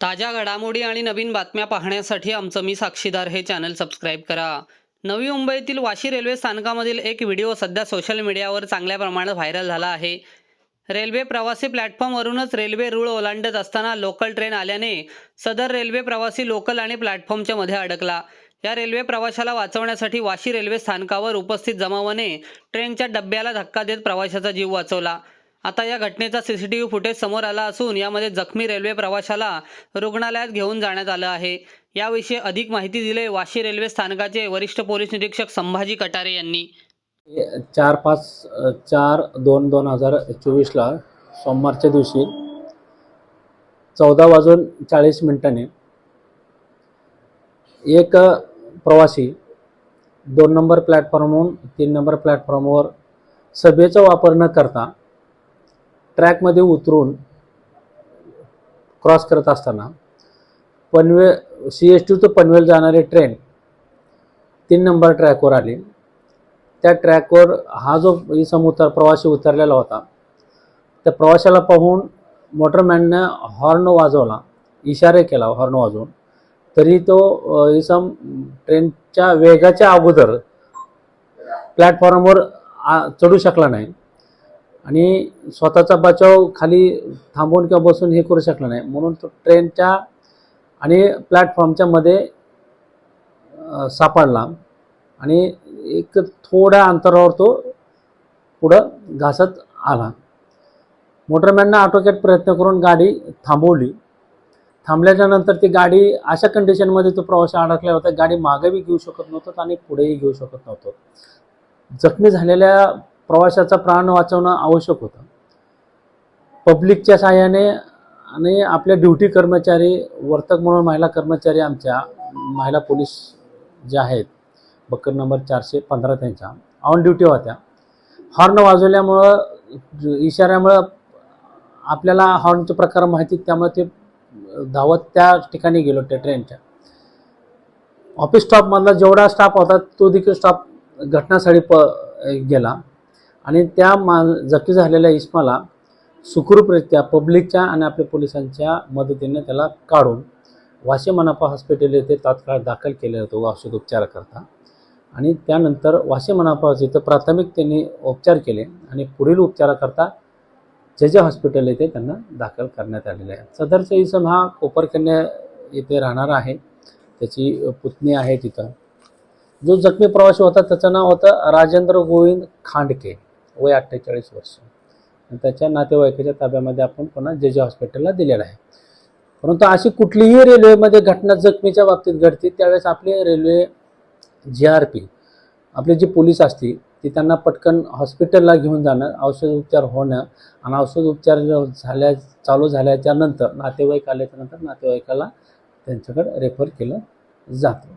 ताज्या घडामोडी आणि नवीन बातम्या पाहण्यासाठी आमचं मी साक्षीदार हे चॅनल सबस्क्राईब करा. नवी मुंबईतील वाशी रेल्वे स्थानकामधील एक व्हिडिओ सध्या सोशल मीडियावर चांगल्या प्रमाणात व्हायरल झाला आहे. रेल्वे प्रवासी प्लॅटफॉर्मवरूनच रेल्वे रूळ ओलांडत असताना लोकल ट्रेन आल्याने सदर रेल्वे प्रवासी लोकल आणि प्लॅटफॉर्मच्या मध्ये अडकला. या रेल्वे प्रवाशाला वाचवण्यासाठी वाशी रेल्वे स्थानकावर उपस्थित जमावाने ट्रेनच्या डब्याला धक्का देत प्रवाशाचा जीव वाचवला. आता या घटनेचा सीसीटीव्ही फुटेज समोर आला असून यामध्ये जखमी रेल्वे प्रवाशाला रुग्णालयात घेऊन जाण्यात आलं आहे. याविषयी अधिक माहिती दिले वाशी रेल्वे स्थानकाचे वरिष्ठ पोलीस निरीक्षक संभाजी कटारे यांनी. चार पाच चार दोन दोन हजार चोवीसला सोमवारच्या दिवशी चौदा वाजून चाळीस मिनिटांनी एक प्रवासी दोन नंबर प्लॅटफॉर्महून तीन नंबर प्लॅटफॉर्मवर सभेचा वापर न करता ट्रॅकमध्ये उतरून क्रॉस करत असताना Panvel C S T to Panvel जाणारी ट्रेन तीन नंबर ट्रॅकवर आली. त्या ट्रॅकवर हा जो इसम उतर प्रवासी उतरलेला होता त्या प्रवाशाला पाहून मोटरमॅननं हॉर्न वाजवला इशारे केला हॉर्न वाजवून. तरी तो इसम ट्रेनच्या वेगाच्या अगोदर प्लॅटफॉर्मवर आ- चढू शकला नाही. आणि स्वतःचा बचाव खाली थांबवून किंवा बसून हे करू शकला नाही. म्हणून तो ट्रेनच्या आणि प्लॅटफॉर्मच्या मध्ये सापडला. आणि एक थोड्या अंतरावर तो पुढं घासत आला. मोटरमॅननं आटोक्यात प्रयत्न करून गाडी थांबवली. थांबल्याच्या नंतर ती गाडी अशा कंडिशनमध्ये तो प्रवासी अडकला होता. गाडी मागेही घेऊ शकत नव्हतं आणि पुढेही घेऊ शकत नव्हतं. जखमी झालेल्या प्रवाशाचा प्राण वाचवणं आवश्यक होतं. पब्लिकच्या सहाय्याने आणि आपल्या ड्युटी कर्मचारी वर्तक म्हणून महिला कर्मचारी आमच्या महिला पोलीस ज्या आहेत बक्कर नंबर चारशे पंधरा त्यांच्या ऑन ड्युटी होत्या. हॉर्न वाजवल्यामुळं इशाऱ्यामुळं आपल्याला हॉर्नचे प्रकार माहिती त्यामुळे ते धावत त्या ठिकाणी गेलो त्या ट्रेनच्या ऑफिस स्टॉपमधला जेवढा स्टाफ होता तो देखील स्टाफ घटनास्थळी प गेला. आणि त्या मा जखमी झालेल्या इस्माला सुखरूपरित्या पब्लिकच्या आणि आपल्या पोलिसांच्या मदतीने त्याला काढून वाशी मनापा हॉस्पिटल येथे तात्काळ दाखल केलं होतं औषधोपचाराकरता आणि त्यानंतर वाशी मनापा इथं प्राथमिक त्यांनी उपचार केले आणि पुढील उपचाराकरता जे जे हॉस्पिटल येथे त्यांना दाखल करण्यात आलेलं आहे. सदरचा इसम हा कोपरकन्या येथे राहणारा आहे. त्याची पुतणी आहे तिथं. जो जखमी प्रवासी होता त्याचं नाव होतं राजेंद्र गोविंद खांडके. वय अठ्ठेचाळीस वर्ष. त्याच्या नातेवाईकाच्या ताब्यामध्ये आपण पुन्हा जे जे हॉस्पिटलला दिलेलं आहे. परंतु अशी कुठलीही रेल्वेमध्ये घटना जखमीच्या बाबतीत घडते त्यावेळेस आपले रेल्वे जी आर पी आपले जे पोलीस असते ते त्यांना पटकन हॉस्पिटलला घेऊन जाणं औषधोपचार होणं आणि औषधोपचार झाल्या चालू झाल्याच्यानंतर नातेवाईक आल्याच्यानंतर नातेवाईकाला त्यांच्याकडे रेफर केलं जातं.